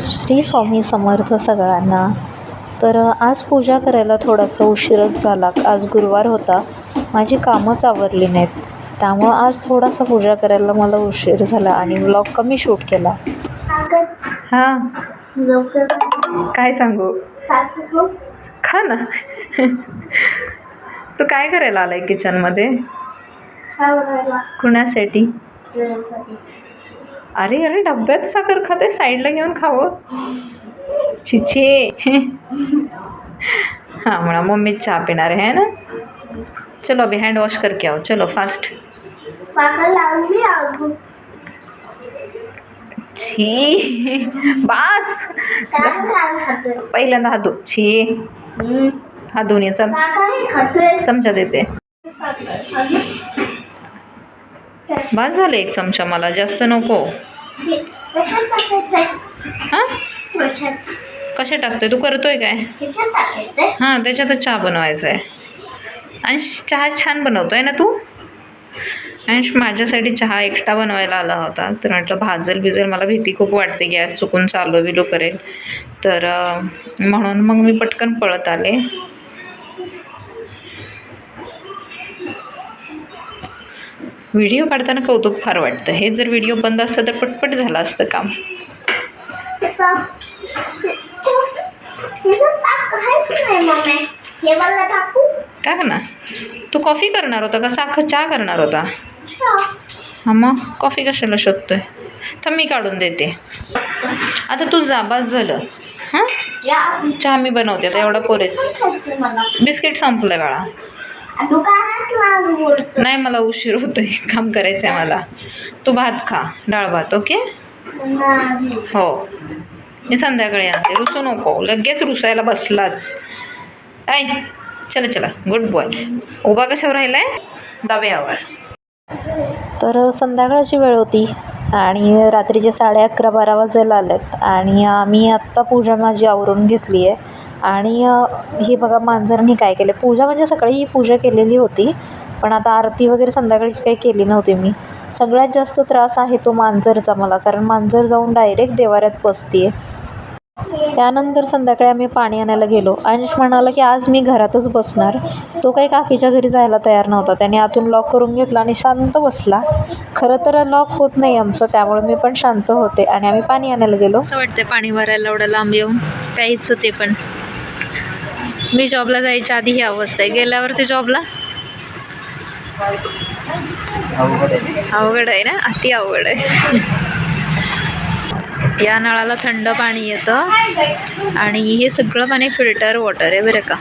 श्री स्वामी समर्थ सगळ्यांना. तर आज पूजा करायला थोडासा उशीरच झाला. आज गुरुवार होता. माझी कामच आवरली नाहीत. त्यामुळं आज थोडासा पूजा करायला मला उशीर झाला आणि व्लॉग कमी शूट केला. हां. काय सांगू? खा ना. तू काय करायला आलाय किचनमध्ये कुणासाठी. अरे अरे डब्यात साखर खाते साईडला घेऊन खावं. छिछे. हाँ म्हणा मम्मी चहा पिणार है ना? चलो अभी हैंड वॉश करके आओ. चलो फास्ट छी. बास. पहिल्यांदा हात धु छी. हम्म. हात धुवून ये चल साखरही खातोय. चमचा देते. बास झालं एक चमचा मला जास्त नको. हे? कसे टाकतोय? तू करतोय काय? हां त्याच्यातच चहा बनवायचा आहे आणि चहा छान बनवतोय ना तू? आणि माझ्यासाठी चहा एकटा बनवायला आला होता. तर म्हटलं भाजल बिजल मला भीती खूप वाटते गॅस चुकून चालू बिलो करेल. तर म्हणून मग मी पटकन पळत आले. व्हिडिओ काढताना कौतुक फार वाटतं. हे जर व्हिडिओ बंद असतं तर पटपट झालं असतं काम. तसं टाक ना. तू कॉफी करणार होता का? साखर चहा करणार होता? हां मग? कॉफी कशाला शोधतोय? तर मी काढून देते. आता तू जाबाज झालं. हां? चहा मी बनवते आता एवढा पोरेस. बिस्किट संपलं बाळा. नाही मला उशीर होतोय. काम करायचं आहे मला. तू भात खा डाळ भात ओके? हो. मी संध्याकाळी आणते. रुसू नको. लगेच रुसायला बसलाच. ऐ चला चला. गुड बॉय उभा कशावर राहिलाय? डब्यावर तर संध्याकाळची वेळ होती आणि रात्रीचे साडे अकरा बारा वाजायला आलेत आणि आम्ही आत्ता पूजा माझी आवरून घेतली आहे आणि हे बघा मांजरनी काय केलं पूजा म्हणजे सकाळी ही पूजा केलेली होती पण आता आरती वगैरे संध्याकाळची काही केली नव्हती मी. सगळ्यात जास्त त्रास आहे तो मांजरचा मला कारण मांजर जाऊन डायरेक्ट देवाऱ्यात बसते त्यानंतर संध्याकाळी आम्ही पाणी आणायला गेलो. अंश म्हणाला की आज मी घरातच बसणार. तो काही काकीच्या घरी जायला तयार नव्हता. त्याने आतून लॉक करून घेतला आणि शांत बसला. खरं तर लॉक होत नाही आमचं त्यामुळे मी पण शांत होते आणि आम्ही पाणी आणायला गेलो. असं वाटतं पाणी भरायला एवढं लांब येऊन? प्यायचं ते पण. मी जॉबला जायच्या आधी ही अवस्था आहे. गेल्यावरती जॉबला अवघड आहे. ना? अति अवघड आहे. या नळाला थंड पाणी येतं. आणि हे सगळं पाणी फिल्टर वॉटर आहे बरं का?